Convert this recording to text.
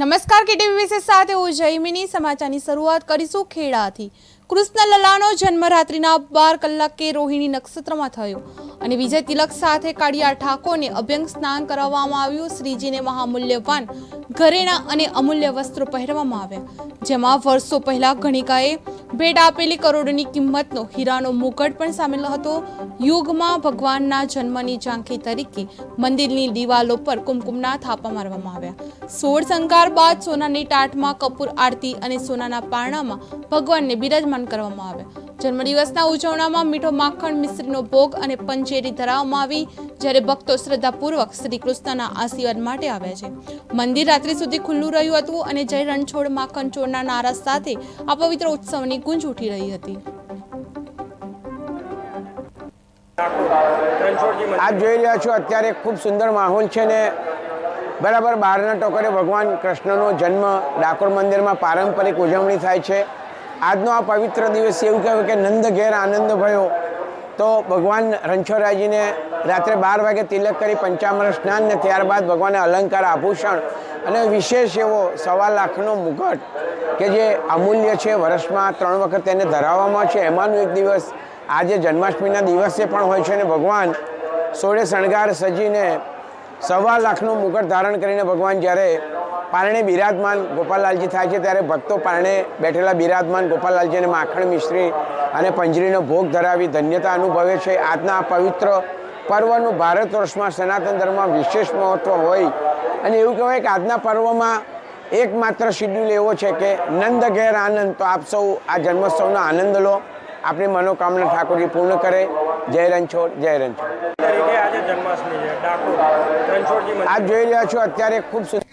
નમસ્કાર કેટીવી વિશેષ સાથે હું જયમિની સમાચારની શરૂઆત કરીશું ખેડાથી. કૃષ્ણ લલાનો જન્મ રાત્રિના બાર કલાકે રોહિણી નક્ષત્રમાં થયો અને વિજય તિલક સાથે કાળિયા ઠાકોરને અભ્યંગ સ્નાન કરાવવામાં આવ્યું. શ્રીજીને મહામૂલ્યવાન ઘરેણા અને અમૂલ્ય વસ્ત્રો પહેરવામાં આવ્યા. જેમાં વર્ષો પહેલા ગણિકાએ ભેટ આપેલી કરોડોની કિંમતનો હીરાનો મુગટ પણ સામેલ હતો. યુગમાં ભગવાનના જન્મની ઝાંખી તરીકે મંદિરની દિવાલો પર કુમકુમના થાપા મારવામાં આવ્યા. સોળ શંકાર બાદ સોનાની ટાટમાં કપૂર આરતી અને સોનાના પારણામાં ભગવાનને બિરાજમાન કરવામાં આવ્યા. જન્મદિવસના ઉજવણામાં મીઠો માખણ મિશ્રીનો ભોગ અને પંચેરી ધરાવવામાં આવી, જ્યારે ભક્તો શ્રદ્ધાપૂર્વક શ્રી કૃષ્ણના આશીર્વાદ માટે આવ્યા છે. મંદિર રાત્રિ સુધી ખુલ્લું રહ્યું હતું અને જય રણછોડ માખણ ચોરના નારા સાથે આ પવિત્ર ઉત્સવની ગુંજ ઉઠી રહી હતી. આપ જોઈ રહ્યા છો, અત્યારે ખૂબ સુંદર માહોલ છે ને, બરાબર બહારના ટોકરે ભગવાન કૃષ્ણનો જન્મ ડાકોર મંદિરમાં પારંપરિક ઉજવણી થાય છે. આજનો આ પવિત્ર દિવસ એવું કહેવાય કે નંદ ઘેર આનંદ ભયો. તો ભગવાન રણછોડરાયજીને રાત્રે બાર વાગે તિલક કરી પંચામૃત સ્નાન ને ત્યારબાદ ભગવાને અલંકાર, આભૂષણ અને વિશેષ એવો સવા લાખનો મુગટ કે જે અમૂલ્ય છે, વર્ષમાં ત્રણ વખત તેને ધરાવવામાં છે. એમાંનો એક દિવસ આજે જન્માષ્ટમીના દિવસે પણ હોય છે અને ભગવાન સોળે શણગાર સજીને સવા લાખનું મુગટ ધારણ કરીને ભગવાન જ્યારે પારણે બિરાજમાન ગોપાલલાલજી થાય છે ત્યારે ભક્તો પારણે બેઠેલા બિરાજમાન ગોપાલલાલજીને માખણ મિશ્રી અને પંજરીનો ભોગ ધરાવી ધન્યતા અનુભવે છે. આજના આ પવિત્ર પર્વનું ભારત વર્ષમાં સનાતન ધર્મમાં વિશેષ મહત્ત્વ હોય અને એવું કહેવાય કે આજના પર્વમાં એકમાત્ર શિડ્યુલ એવો છે કે નંદ ઘેર આનંદ. તો આપ સૌ આ જન્મોત્સવનો આનંદ લો. આપણી મનોકામના ઠાકોરજી પૂર્ણ કરે. જય રણછોડ જય રણછોડ. આપ જોઈ રહ્યા છો અત્યારે ખૂબ સુંદર